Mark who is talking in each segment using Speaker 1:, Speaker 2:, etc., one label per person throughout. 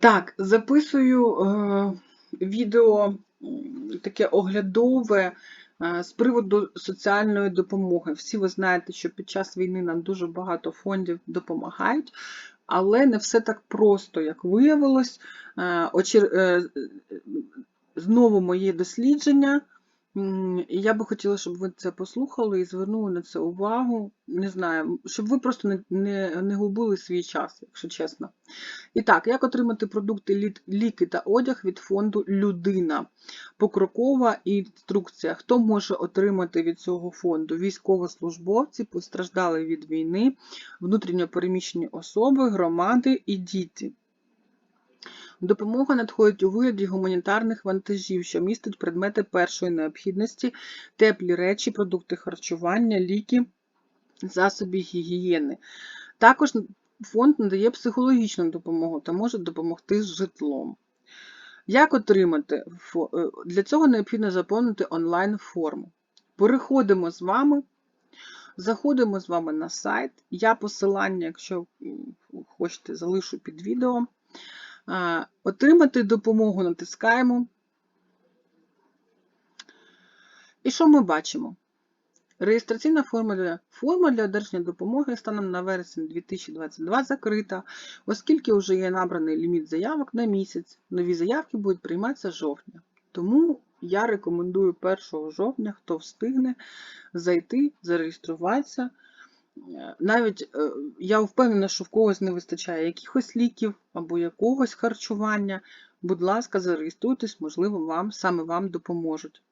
Speaker 1: Так, записую е, відео таке оглядове е, з приводу соціальної допомоги. Всі ви знаєте, що під час війни нам дуже багато фондів допомагають, але не все так просто, як виявилось. Е, Знову моє дослідження. Я би хотіла, щоб ви це послухали і звернули на це увагу. Не знаю, щоб ви просто не, не, не губили свій час, якщо чесно. І так, як отримати продукти, лі- ліки та одяг від фонду Людина? Покрокова інструкція. Хто може отримати від цього фонду? Військовослужбовці, постраждали від війни, внутрішньо переміщені особи, громади і діти. Допомога надходить у вигляді гуманітарних вантажів, що містять предмети першої необхідності, теплі речі, продукти харчування, ліки, засоби гігієни. Також фонд надає психологічну допомогу та може допомогти з житлом. Як отримати? Е, Для цього необхідно заповнити онлайн-форму. Переходимо з вами, заходимо з вами на сайт. Я посилання, якщо хочете, залишу під відео. Отримати допомогу натискаємо. І що ми бачимо? Реєстраційна форма для, форма для одержання допомоги станом на вересень 2022 закрита, оскільки вже є набраний ліміт заявок на місяць. Нові заявки будуть прийматися жовтня. Тому я рекомендую 1 жовтня, хто встигне зайти, зареєструватися. Е, Навіть е, я впевнена, що в когось не вистачає якихось ліків або якогось харчування. Будь ласка, зареєструйтесь, можливо, вам саме вам допоможуть.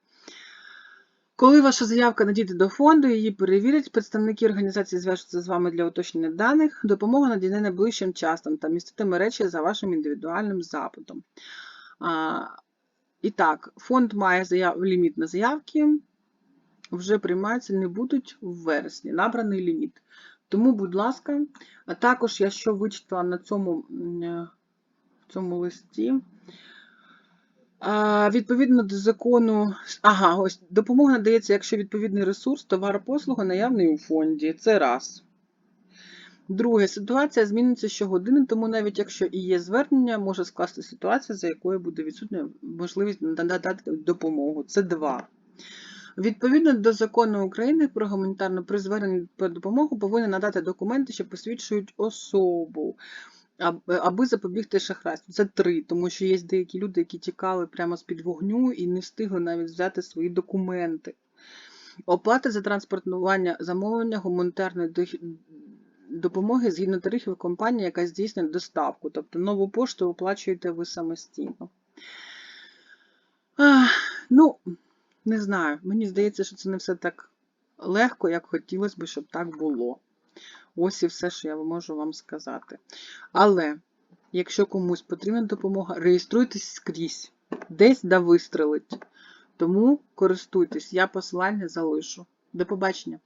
Speaker 1: Коли ваша заявка надійде до фонду, її перевірять, представники організації зв'яжуться з вами для уточнення даних, допомога надійде найближчим часом та міститиме речі за вашим індивідуальним запитом. І так, фонд має заяв... ліміт на заявки, вже приймаються, не будуть в вересні, набраний ліміт. Тому, будь ласка, а також я що вичитала на цьому, е, в цьому листі. А, Відповідно до закону, ага, ось допомога надається, якщо відповідний ресурс, товар послуга наявний у фонді. Це раз. Друге, ситуація зміниться щогодини, тому навіть якщо і є звернення, може скласти ситуація, за якою буде відсутня можливість надати допомогу. Це два. Відповідно до закону України про гуманітарну при про допомогу повинен надати документи, що посвідчують особу, аби запобігти шахрайству. Це три, тому що є деякі люди, які тікали прямо з-під вогню і не встигли навіть взяти свої документи. Оплата за транспортування замовлення гуманітарної допомоги згідно тарифів компанії, яка здійснює доставку. Тобто нову пошту оплачуєте ви самостійно. Ах, ну, не знаю. Мені здається, що це не все так легко, як хотілося б, щоб так було. Ось і все, що я можу вам сказати. Але, якщо комусь потрібна допомога, реєструйтесь скрізь, десь да вистрелить. Тому користуйтесь, я посилання залишу. До побачення!